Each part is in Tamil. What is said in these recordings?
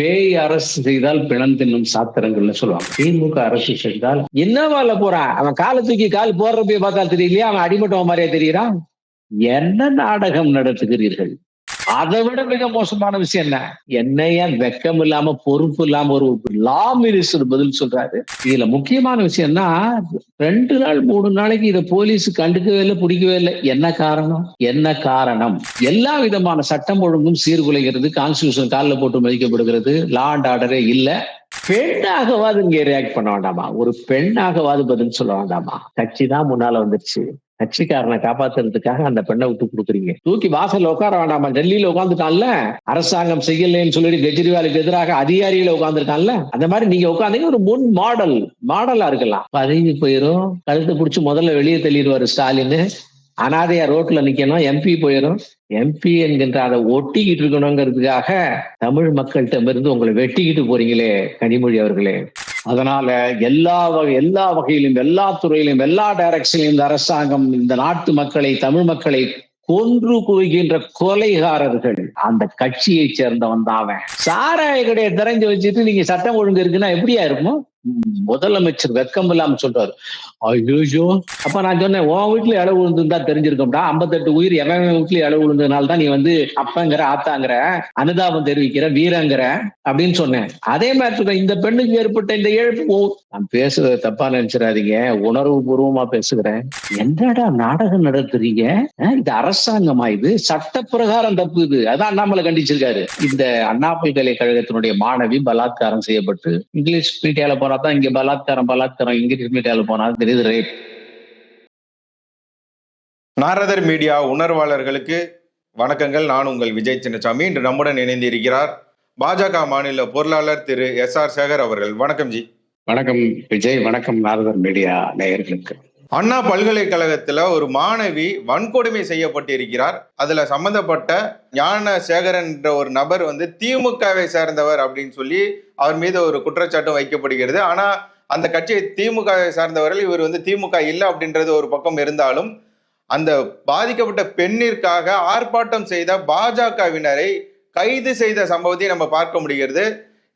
பேய் அரசு செய்தால் பிணம் தின்னும் சாத்திரங்கள்னு சொல்லுவாங்க. திமுக அரசு செய்தால் என்னவால போறான் அவன் காலை தூக்கி கால் போடுறப்ப பார்த்தா தெரியலையா அவன் அடிமட்டம் மாதிரியா தெரியறான் என்ன நாடகம் நடத்துகிறீர்கள்? அதை விட மிக மோசமான விஷயம் என்ன? என்னையா வெக்கம் இல்லாம பொறுப்பு இல்லாம ஒரு லா மினிஸ்டர் பதில் சொல்றாரு. இதுல முக்கியமான விஷயம்னா ரெண்டு நாள் மூணு நாளைக்கு இதை போலீஸ் கண்டுக்கவே இல்லை பிடிக்கவே இல்லை. என்ன காரணம்? என்ன காரணம்? எல்லா விதமான சட்டம் ஒழுங்கும் சீர்குலைகிறது கான்ஸ்டியூஷன் காலில் போட்டு மதிக்கப்படுகிறது லா அண்ட் ஆர்டரே இல்ல. பெண்ணாகவாது இங்க ரியாக்ட் பண்ண வேண்டாமா? ஒரு பெண்ணாகவாது பதில் சொல்ல வேண்டாமா? கட்சி தான் முன்னால வந்துருச்சு. கட்சிக்காரனை காப்பாத்துறதுக்காக அந்த பெண்ணை விட்டு கொடுக்குறீங்க. தூக்கி வாசல் உட்கார வேண்டாமா? டெல்லியில உட்காந்துட்டான்ல அரசாங்கம் செய்யலைன்னு சொல்லிட்டு கெஜ்ரிவாலுக்கு எதிராக அதிகாரியில உட்காந்துருக்கான்ல அந்த மாதிரி நீங்க உட்காந்தீங்க ஒரு முன் மாடல் மாடலா இருக்கலாம். பதவி போயிரும். கழுத்து பிடிச்சி முதல்ல வெளியே தள்ளிடுவாரு ஸ்டாலின் அனாதையா ரோட்ல நிக்கணும் எம்பி போயிடும் எம்பி என்கின்ற அதை ஒட்டிக்கிட்டு இருக்கணுங்கிறதுக்காக தமிழ் மக்கள்கிட்ட இருந்து உங்களை வெட்டிக்கிட்டு போறீங்களே கனிமொழி அவர்களே. அதனால எல்லா வகை எல்லா வகையிலும் எல்லா துறையிலும் எல்லா டைரக்ஷன்லையும் இந்த அரசாங்கம் இந்த நாட்டு மக்களை தமிழ் மக்களை கொன்று குவிக்கின்ற கொலைகாரர்கள். அந்த கட்சியை சேர்ந்தவன் தான் அவன். சாராய கடையை திறஞ்சு வச்சுட்டு நீங்க சட்டம் ஒழுங்கு இருக்குன்னா எப்படியா இருக்கும்? முதலமைச்சர் வெக்கம் இல்லாம சொல்றாரு. ஐயோ அப்ப நான் சொன்னேன் உன் வீட்டுல இளவு விழுந்துருந்தா தெரிஞ்சிருக்கோம்டா. ஐம்பத்தெட்டு உயிர் எவன் வீட்டுல இளவு விழுந்ததுனால தான் நீ வந்து அப்பங்கிற ஆத்தாங்கிற அனுதாபம் தெரிவிக்கிற வீரங்கிற அப்படின்னு சொன்னேன். அதே மாதிரி இந்த பெண்ணுக்கு ஏற்பட்ட இந்த இழப்பு. நான் பேசுறத தப்பா நினைச்சிடாதீங்க. உணர்வு பூர்வமா பேசுகிறேன். என்னடா நாடகம் நடத்துறீங்க? இது அரசாங்கமா இது? சட்ட பிரகாரம் தப்பு இது. அதான் அண்ணாமலை கண்டிச்சிருக்காரு. இந்த அண்ணா பல்கலைக்கழகத்தினுடைய மாணவி பலாத்காரம் செய்யப்பட்டு இங்கிலீஷ் மீடியால போன தான் இங்க பலாத்காரம் பலாத்காரம் இங்கிலீஷ் மீடியால போனா தெரியுது ரேப் நாரதர் மீடியா உணர்வாளர்களுக்கு வணக்கங்கள். நான் உங்கள் விஜய் சின்னசாமி. இன்று நம்முடன் இணைந்து இருக்கிறார் பாஜக மாநில பொருளாளர் திரு எஸ் ஆர் சேகர் அவர்கள். வணக்கம் ஜி. வணக்கம் விஜய் வணக்கம் நாரதர் மீடியா நேயர்களுக்கு. அண்ணா பல்கலைக்கழகத்துல ஒரு மாணவி வன்கொடுமை செய்யப்பட்டு இருக்கிறார் அதுல சம்பந்தப்பட்ட ஞான சேகரன் என்ற ஒரு நபர் வந்து திமுகவை சேர்ந்தவர் அப்படின்னு சொல்லி அவர் மீது ஒரு குற்றச்சாட்டும் வைக்கப்படுகிறது. ஆனா அந்த கட்சியை திமுகவை சார்ந்தவர்கள் இவர் வந்து திமுக இல்லை அப்படின்றது ஒரு பக்கம் இருந்தாலும் அந்த பாதிக்கப்பட்ட பெண்ணிற்காக ஆர்ப்பாட்டம் செய்த பாஜகவினரை கைது செய்த சம்பவத்தை நம்ம பார்க்க முடிகிறது.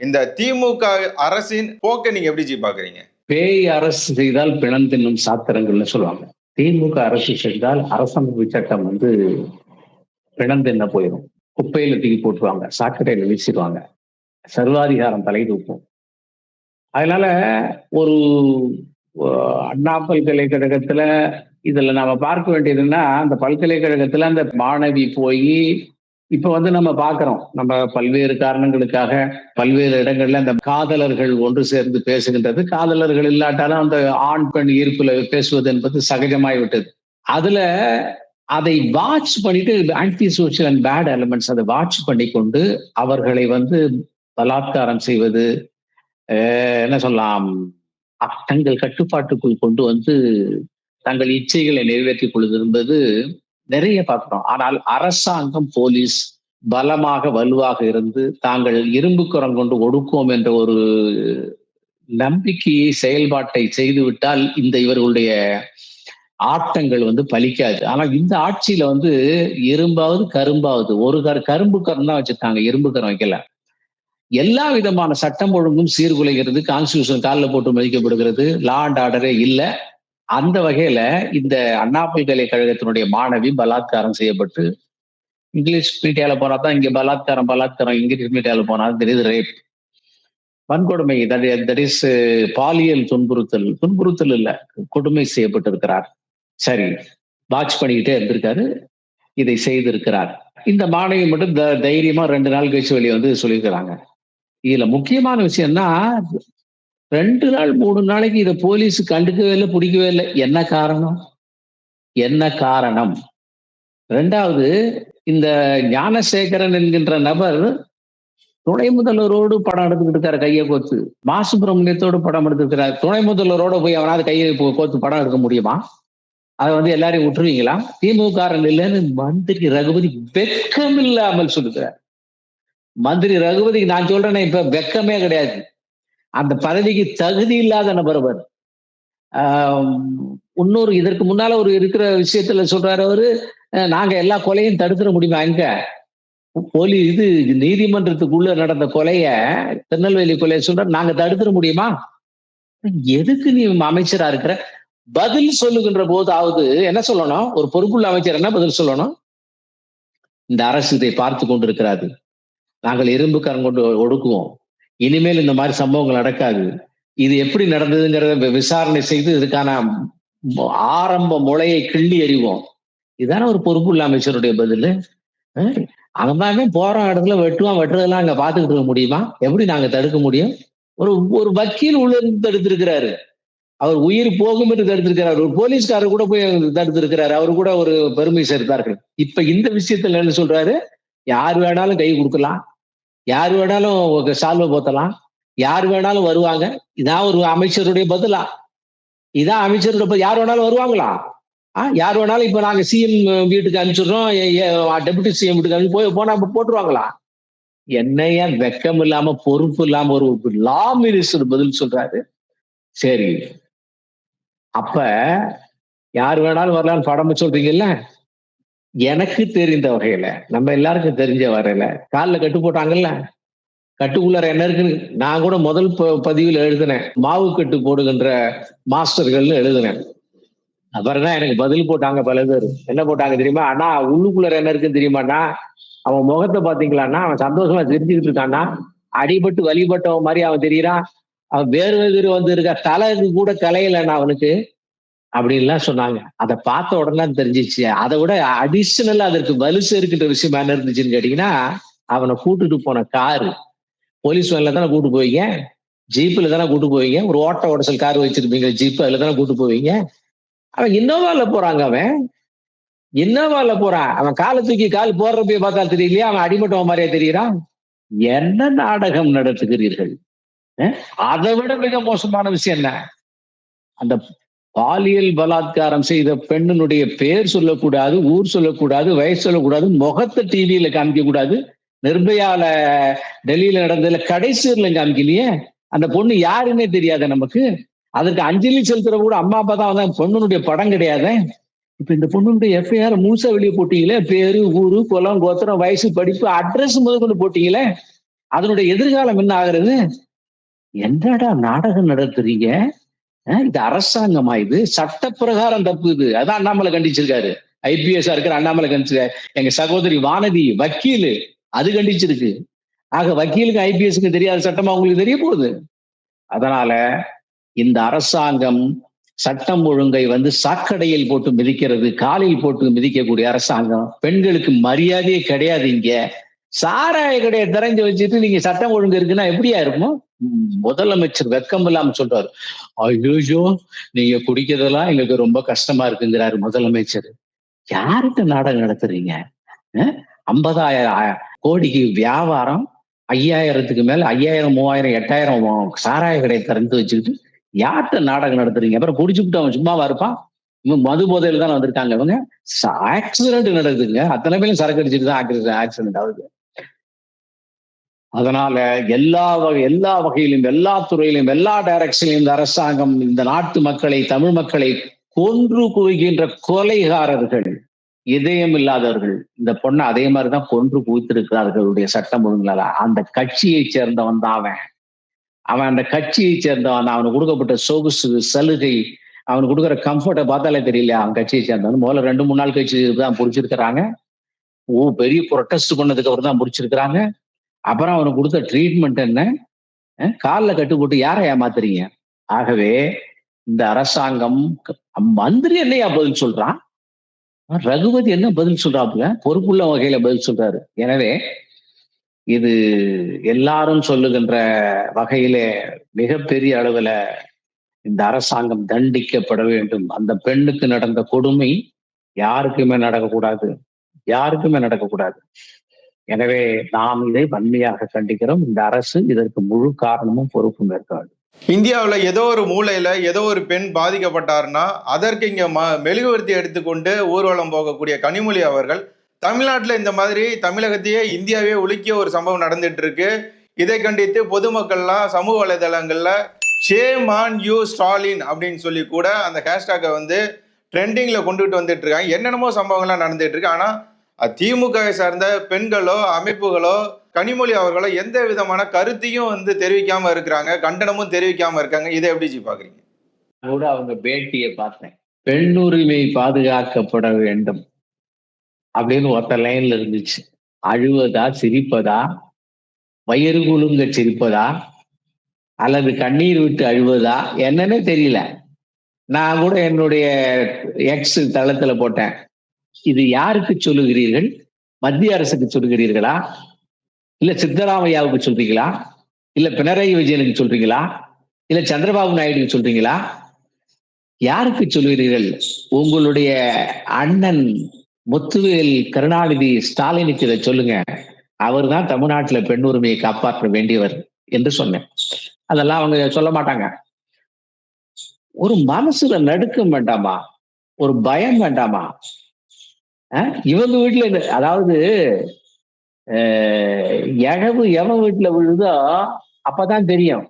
இந்த திமுக அரசின் போக்கை நீங்க எப்படி ஜி பாக்குறீங்க? பேய் அரசு செய்தால் பிணம் தின்னும் சாத்திரங்கள்னு சொல்லுவாங்க. திமுக அரசு செய்தால் அரசமைப்பு சட்டம் வந்து பிணம் தின்ன போயிடும் குப்பையில தூக்கி போட்டுருவாங்க. சாக்கடையில வீசிடுவாங்க. சர்வாதிகாரம் தலை தூக்கும். அதனால ஒரு அண்ணா பல்கலைக்கழகத்துல இதுல நாம பார்க்க வேண்டியதுன்னா அந்த பல்கலைக்கழகத்துல அந்த மாணவி போய் இப்ப வந்து நம்ம பாக்குறோம். நம்ம பல்வேறு காரணங்களுக்காக பல்வேறு இடங்கள்ல அந்த காதலர்கள் ஒன்று சேர்ந்து பேசுகின்றது. காதலர்கள் இல்லாட்டாலும் அந்த ஆண் பெண் ஈர்ப்புல பேசுவது என்பது சகஜமாய் விட்டது. அதுல அதை வாட்ச் பண்ணிட்டு anti social and bad elements அதை வாட்ச் பண்ணி கொண்டு அவர்களை வந்து பலாத்காரம் செய்வது என்ன சொல்லலாம் தங்கள் கட்டுப்பாட்டுக்குள் கொண்டு வந்து தங்கள் இச்சைகளை நிறைவேற்றிக் கொள்வது என்பது நிறைய பார்க்கிறோம். ஆனால் அரசாங்கம் போலீஸ் பலமாக வலுவாக இருந்து தாங்கள் இரும்பு குரம் கொண்டு ஒடுக்குவோம் என்ற ஒரு நம்பிக்கையை செயல்பாட்டை செய்துவிட்டால் இந்த இவர்களுடைய ஆட்டங்கள் வந்து பலிக்காது. ஆனா இந்த ஆட்சியில வந்து இரும்பாவது கரும்பாவது ஒரு கரு கரும்பு கரம் தான் வச்சிருக்காங்க இரும்பு கரம் வைக்கல. எல்லா விதமான சட்டம் ஒழுங்கும் சீர்குலைகிறது கான்ஸ்டியூஷன் காலில் போட்டு மதிக்கப்படுகிறது லா அண்ட் ஆர்டரே இல்லை. அந்த வகையில இந்த அண்ணா பல்கலைக்கழகத்தினுடைய மாணவி பலாத்காரம் செய்யப்பட்டு இங்கிலீஷ் மீடியாவில் போனா தான் இங்க பலாத்காரம் பலாத்காரம் இங்கிலீஷ் மீடியாவில் போனா தெரியுது ரேப் வன்கொடுமை தட் இஸ் பாலியல் துன்புறுத்தல் துன்புறுத்தல் இல்லை கொடுமை செய்யப்பட்டிருக்கிறார். சரி வாட்ச் பண்ணிக்கிட்டே இருந்திருக்காரு இதை செய்திருக்கிறார். இந்த மாணவி மட்டும் தைரியமா ரெண்டு நாள் கழிச்சு வெளியே வந்து சொல்லியிருக்கிறாங்க. இதுல முக்கியமான விஷயம்னா ரெண்டு நாள் மூணு நாளைக்கு இதை போலீஸ் கண்டுக்கவே இல்லை பிடிக்கவே இல்லை. என்ன காரணம்? என்ன காரணம்? ரெண்டாவது இந்த ஞானசேகரன் என்கின்ற நபர் துணை முதல்வரோடு படம் எடுத்துக்கிட்டு இருக்காரு கையை கோத்து மா சுப்பிரமணியத்தோடு படம் எடுத்துக்கிறார் துணை முதல்வரோட போய் அவனாவது கையை கோத்து படம் எடுக்க முடியுமா? அதை வந்து எல்லாரையும் விட்டுருவீங்களா? திமுகாரன் இல்லைன்னு மந்திரி ரகுபதி வெக்கம் இல்லாமல் சொல்லுகிறார். மந்திரி ரகுபதிக்கு நான் சொல்றேனே இப்ப வெக்கமே கிடையாது. அந்த பதவிக்கு தகுதி இல்லாத நபர் அவர். இன்னொரு இதற்கு முன்னால ஒரு இருக்கிற விஷயத்துல சொல்றாரு அவரு நாங்க எல்லா கொலையும் தடுத்துட முடியுமா எங்க? போலி இது நீதிமன்றத்துக்குள்ள நடந்த கொலைய திருநெல்வேலி கொலையை சொல்ற நாங்க தடுத்துட முடியுமா? எதுக்கு நீ அமைச்சரா இருக்கிற? பதில் சொல்லுகின்ற போதாவது என்ன சொல்லணும்? ஒரு பொறுப்புள்ள அமைச்சர் என்ன பதில் சொல்லணும்? இந்த அரசு இதை பார்த்து கொண்டிருக்கிறாது நாங்கள் இரும்பு கரம் கொண்டு ஒடுக்குவோம். இனிமேல் இந்த மாதிரி சம்பவங்கள் நடக்காது. இது எப்படி நடந்ததுங்கிறத விசாரணை செய்து இதுக்கான ஆரம்ப முளையை கிள்ளி எறிவோம். இதுதானே ஒரு பொறுப்பு பொறுப்புள்ள அமைச்சருடைய பதில். அவன் தான் போற இடத்துல வெட்டுவான் வெட்டுறதெல்லாம் அங்க பாத்துக்கிட்டு இருக்க முடியுமா? எப்படி நாங்க தடுக்க முடியும்? ஒரு ஒரு வக்கீல் உள்ள இருந்து தடுத்திருக்கிறாரு. அவர் உயிர் போகும் என்று தடுத்திருக்கிறார். ஒரு போலீஸ்காரர் கூட போய் தடுத்திருக்கிறாரு. அவர் கூட ஒரு பெருமை சேர்த்தார்கள். இப்ப இந்த விஷயத்துல என்ன சொல்றாரு? யார் வேணாலும் கை கொடுக்கலாம். யார் வேணாலும் சால்வை போத்தலாம். யார் வேணாலும் வருவாங்க. இதான் ஒரு அமைச்சருடைய பதிலா. இதான் அமைச்சருடைய பதில். யார் வேணாலும் வருவாங்களா? ஆ யார் வேணாலும் இப்ப நாங்க சிஎம் வீட்டுக்கு அனுப்பிச்சிடுறோம். டெபுட்டி சிஎம் வீட்டுக்கு அனுப்பி போய் போனா போட்டுருவாங்களா? என்னைய வெக்கம் இல்லாம பொறுப்பு இல்லாம ஒரு லா மினிஸ்டர் பதில் சொல்றாரு. சரி. அப்ப யார் வேணாலும் வரலாம்னு படம் சொல்றீங்கல்ல? எனக்கு தெரிந்த வகையில நம்ம எல்லாருக்கும் தெரிஞ்ச வரையில காலில் கட்டு போட்டாங்கல்ல? கட்டுக்குள்ளார என்ன இருக்குன்னு நான் கூட முதல் ப- பதிவில் எழுதினேன். மாவு கட்டு போடுகின்ற மாஸ்டர்கள்னு எழுதினேன். அப்புறம் தான் எனக்கு பதில் போட்டாங்க பல பேர். என்ன போட்டாங்க தெரியுமா? அண்ணா உள்ளுக்குள்ளார என்ன இருக்குன்னு தெரியுமாண்ணா அவன் முகத்தை பாத்தீங்களாண்ணா? அவன் சந்தோஷமா தெரிஞ்சுக்கிட்டு இருக்கான்னா அடிபட்டு வழிபட்டவன் மாதிரி அவன் தெரியறான். அவன் வேறு வேறு வந்து இருக்க தலை கூட கலையிலண்ணா அவனுக்கு. அப்படின்லாம் சொன்னாங்க. அதை பார்த்த உடனே தெரிஞ்சிச்சு. அதை விட அடிஷனலா அதற்கு வலு சேர்க்கின்ற விஷயம் என்ன இருந்துச்சுன்னு கேட்டீங்கன்னா அவனை கூட்டுட்டு போன காரு போலீஸ் வேன்ல தானே கூட்டு போவீங்க? ஜீப்ல தானே கூட்டு போவீங்க? ஒரு ஓட்ட உடச்சல் கார் வச்சிருப்பீங்க ஜீப் அதுல தானே கூட்டு போவீங்க? அவன் இன்னோவால போறாங்க அவன்? இன்னோவால போறான்? அவன் காலை தூக்கி கால் போடுறப்ப பார்த்தா தெரியலையா? அவன் அடிமட்டம் மாதிரியே தெரியறான். என்ன நாடகம் நடத்துகிறீர்கள்? அதை விட மிக மோசமான விஷயம் என்ன? அந்த பாலியல் பலாத்காரம் செய்த பெண்ணினுடைய பேர் சொல்லக்கூடாது ஊர் சொல்லக்கூடாது வயசு சொல்லக்கூடாது முகத்தை டிவியில காமிக்க கூடாது நிர்பயால டெல்லியில நடந்ததுல கடைசியில காமிக்கலையே? அந்த பொண்ணு யாருன்னே தெரியாத நமக்கு. அதற்கு அஞ்சலி செலுத்துற கூட அம்மா அப்பா தான் வந்தாங்க. பொண்ணுனுடைய படம் கிடையாது? இப்ப இந்த பொண்ணுடைய எஃப்ஐஆர் முழுசா வெளியே போட்டீங்களே? பேரு ஊரு குலம் கோத்திரம் வயசு படிப்பு அட்ரஸ் முதல் கொண்டு போட்டீங்களே? அதனுடைய எதிர்காலம் என்ன ஆகுறது? என்னடா நாடகம் நடத்துறீங்க? இது அரசாங்கமா இது? சட்ட பிரகாரம் தப்பு இது. அதான் அண்ணாமலை கண்டிச்சிருக்காரு. ஐபிஎஸ் இருக்கிற அண்ணாமலை கண்டிச்சிருக்காரு. எங்க சகோதரி வானதி வக்கீலு அது கண்டிச்சிருக்கு. ஆக வக்கீலுக்கு ஐபிஎஸ்க்கு தெரியாத சட்டமா உங்களுக்கு தெரிய போகுது? அதனால இந்த அரசாங்கம் சட்டம் ஒழுங்கை வந்து சாக்கடையில் போட்டு மிதிக்கிறது காலில் போட்டு மிதிக்கக்கூடிய அரசாங்கம் பெண்களுக்கு மரியாதையே கிடையாது இங்க. சாராய கடையை திறஞ்சு வச்சுட்டு நீங்க சட்டம் ஒழுங்கு இருக்குன்னா எப்படியா இருக்கும்? முதலமைச்சர் வெக்கம் இல்லாம சொல்றாரு. ஐயோ நீங்க குடிக்கிறதெல்லாம் எங்களுக்கு ரொம்ப கஷ்டமா இருக்குங்கிறாரு முதலமைச்சர். யார்கிட்ட நாடகம் நடத்துறீங்க? ஐம்பதாயிரம் கோடிக்கு வியாபாரம் ஐயாயிரத்துக்கு மேல ஐயாயிரம் மூவாயிரம் எட்டாயிரம் சாராய கடையை திறந்து வச்சுக்கிட்டு யார்கிட்ட நாடகம் நடத்துறீங்க? அப்புறம் குடிச்சுக்கிட்டு அவன் சும்மாவா இருப்பான் இவன் மது போதையில தான் வந்திருக்காங்க இவங்க. ஆக்சிடென்ட் நடக்குதுங்க. அத்தனை பேரும் சரக்கு அடிச்சுட்டு தான் ஆக்சிடென்ட் ஆகுது. அதனால எல்லா வகை எல்லா வகையிலும் எல்லா துறையிலும் எல்லா டைரக்ஷனிலும் இந்த அரசாங்கம் இந்த நாட்டு மக்களை தமிழ் மக்களை கொன்று குவிக்கின்ற கொலைகாரர்கள் இதயம் இல்லாதவர்கள் இந்த பொண்ணை அதே மாதிரிதான் கொன்று குவித்திருக்கிறார்களுடைய சட்டம் ஒழுங்குல அந்த கட்சியை சேர்ந்தவன் தான் அவன். அவன் அந்த கட்சியை சேர்ந்தவன். அவனுக்கு கொடுக்கப்பட்ட சொகுசு சலுகை அவனுக்கு கொடுக்குற கம்ஃபர்ட்டை பார்த்தாலே தெரியல அவன் கட்சியை சேர்ந்தவன். முதல்ல ரெண்டு மூணு நாள் கட்சி தான் பிடிச்சிருக்கிறாங்க ஓ பெரிய ப்ரொட்டஸ்ட் பண்ணதுக்கு அப்புறம் தான் முடிச்சிருக்கிறாங்க அப்புறம் அவனுக்கு கொடுத்த ட்ரீட்மெண்ட் என்ன? அஹ் கால்ல கட்டு போட்டு யாரை ஏமாத்துறீங்க? ஆகவே இந்த அரசாங்கம் மந்திரி என்னையா பதில் சொல்றான்? ரகுபதி என்ன பதில் சொல்றாப்புல? பொறுப்புள்ள வகையில பதில் சொல்றாரு. எனவே இது எல்லாரும் சொல்லுகின்ற வகையிலே மிகப்பெரிய அளவுல இந்த அரசாங்கம் தண்டிக்கப்பட வேண்டும். அந்த பெண்ணுக்கு நடந்த கொடுமை யாருக்குமே நடக்கக்கூடாது. யாருக்குமே நடக்கக்கூடாது. எனவே நாம் இதை வன்மையாக கண்டிக்கிறோம். இந்த அரசு இதற்கு முழு காரணமும் பொறுப்பும் இருக்காது இந்தியாவில் ஏதோ ஒரு மூலையில ஏதோ ஒரு பெண் பாதிக்கப்பட்டாருன்னா அதற்கு இங்க ம மெழுகுவர்த்தி எடுத்துக்கொண்டு ஊர்வலம் போகக்கூடிய கனிமொழி அவர்கள் தமிழ்நாட்டில் இந்த மாதிரி தமிழகத்தையே இந்தியாவே உலுக்கிய ஒரு சம்பவம் நடந்துட்டு இருக்கு இதை கண்டித்து பொதுமக்கள்லாம் சமூக வலைதளங்கள்ல ஷேம் ஆன் யூ ஸ்டாலின் அப்படின்னு சொல்லி கூட அந்த ஹேஷ்டாகை வந்து ட்ரெண்டிங்ல கொண்டுகிட்டு வந்துட்டு இருக்காங்க என்னென்னமோ சம்பவங்கள்லாம் நடந்துட்டு இருக்கு ஆனா திமுகவை சார்ந்த பெண்களோ அமைப்புகளோ கனிமொழி அவர்களோ எந்த விதமான கருத்தையும் வந்து தெரிவிக்காம இருக்கிறாங்க கண்டனமும் தெரிவிக்காம இருக்காங்க. இதை எப்படி ஜி பாக்குறீங்க? கூட அவங்க பேட்டியை பார்த்தேன். பெண் உரிமை பாதுகாக்கப்பட வேண்டும் அப்படின்னு ஒத்த லைன்ல இருந்துச்சு. அழுவதா சிரிப்பதா வயிறு குலுங்க சிரிப்பதா அல்லது கண்ணீர் விட்டு அழுவதா என்னன்னு தெரியல. நான் கூட என்னுடைய எக்ஸ் தளத்துல போட்டேன். இது யாருக்கு சொல்லுகிறீர்கள்? மத்திய அரசுக்கு சொல்லுகிறீர்களா? இல்ல சித்தராமையாவுக்கு சொல்றீங்களா? இல்ல பினராயி விஜயனுக்கு சொல்றீங்களா? இல்ல சந்திரபாபு நாயுடுக்கு சொல்றீங்களா? யாருக்கு சொல்லுகிறீர்கள்? உங்களுடைய அண்ணன் முத்துவேல் கருணாநிதி ஸ்டாலினுக்கு இதை சொல்லுங்க. அவர் தான் தமிழ்நாட்டுல பெண் உரிமையை காப்பாற்ற வேண்டியவர் என்று சொன்னேன். அதெல்லாம் அவங்க சொல்ல மாட்டாங்க. ஒரு மனசுல நடுக்கம் வேண்டாமா? ஒரு பயம் வேண்டாமா? இவங்க வீட்டுல இந்த- அதாவது அஹ், எழவு எவன் வீட்டுல விழுதோ அப்பதான் தெரியும்.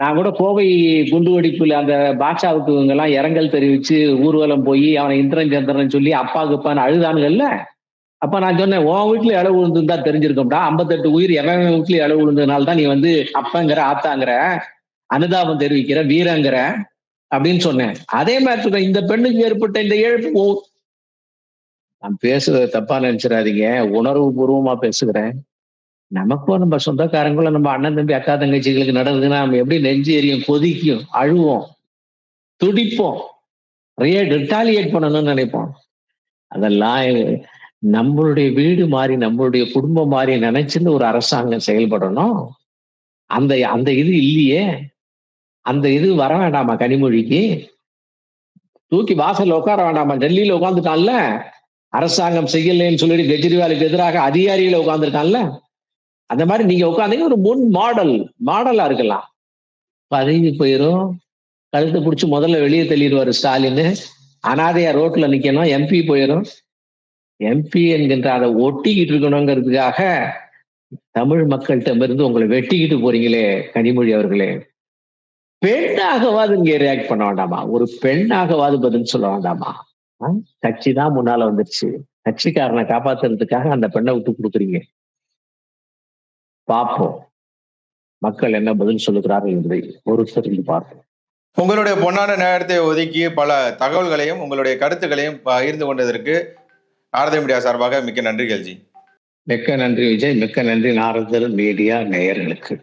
நான் கூட கோவை குண்டு வெடிப்புல அந்த பாட்ஷாவுக்கு இவங்கெல்லாம் இரங்கல் தெரிவிச்சு ஊர்வலம் போய் அவனை இந்திரன் சந்திரன் சொல்லி அப்பா குப்பான்னு அழுதானுங்கல்ல அப்ப நான் சொன்னேன் உன் வீட்டுல இளவு தான் தெரிஞ்சிருக்கோம்டா. ஐம்பத்தெட்டு உயிர் எவன் வீட்டுல இளவு விழுந்ததுனால தான் நீ வந்து அப்பங்கிற ஆத்தாங்கிற அனுதாபம் தெரிவிக்கிற வீரங்கிற அப்படின்னு சொன்னேன். அதே மாதிரி இந்த பெண்ணுக்கு ஏற்பட்ட இந்த இழப்பு நான் பேசுறத தப்பா நினைச்சிடாதீங்க. உணர்வு பூர்வமா பேசுகிறேன். நமக்கும் நம்ம சொந்தக்காரங்களும் நம்ம அண்ணன் தம்பி அக்கா தங்கச்சிகளுக்கு நடந்ததுன்னா நம்ம எப்படி நெஞ்சு எரியும் கொதிக்கும் அழுவோம் துடிப்போம் ரிட்டாலியேட் பண்ணணும்னு நினைப்போம். அதெல்லாம் நம்மளுடைய வீடு மாறி நம்மளுடைய குடும்பம் மாறி நினைச்சுன்னு ஒரு அரசாங்கம் செயல்படணும். அந்த அந்த இது இல்லையே. அந்த இது வர வேண்டாமா கனிமொழிக்கு? தூக்கி வாசல்ல உட்கார வேண்டாமா? டெல்லியில உட்காந்துட்டான்ல அரசாங்கம் செய்யலைன்னு சொல்லிட்டு கெஜ்ரிவாலுக்கு எதிராக அதிகாரிகளை உட்காந்துருக்கான்ல அந்த மாதிரி நீங்க உட்காந்தீங்க ஒரு முன் மாடல் மாடலா இருக்கலாம். பதவி போயிரும். கழுத்தை பிடிச்சி முதல்ல வெளியே தள்ளிடுவாரு ஸ்டாலின் அனாதையா ரோட்ல நிக்கணும். எம்பி போயிரும். எம்பி என்கின்ற அதை ஒட்டிக்கிட்டு இருக்கணுங்கிறதுக்காக தமிழ் மக்கள்கிட்ட இருந்து உங்களை வெட்டிக்கிட்டு போறீங்களே கனிமொழி அவர்களே. பெண்ணாகவாது இங்க ரியாக்ட் பண்ண வேண்டாமா? ஒரு பெண்ணாகவாது பதில் சொல்ல வேண்டாமா? கட்சி தான் முன்னால வந்துருச்சு. கட்சிக்காரனை காப்பாத்துறதுக்காக அந்த பெண்ணை விட்டு கொடுக்குறீங்க. பார்ப்போம். மக்கள் என்ன பதில் சொல்லுகிறார்கள் என்பதை பொறுத்திருந்து பார்ப்போம். உங்களுடைய பொன்னான நேரத்தை ஒதுக்கி பல தகவல்களையும் உங்களுடைய கருத்துக்களையும் பகிர்ந்து கொண்டதற்கு நாரத மீடியா சார்பாக மிக்க நன்றிகள் ஜி மிக்க நன்றி விஜய். மிக்க நன்றி நாரதர் மீடியா நேயர்களுக்கு.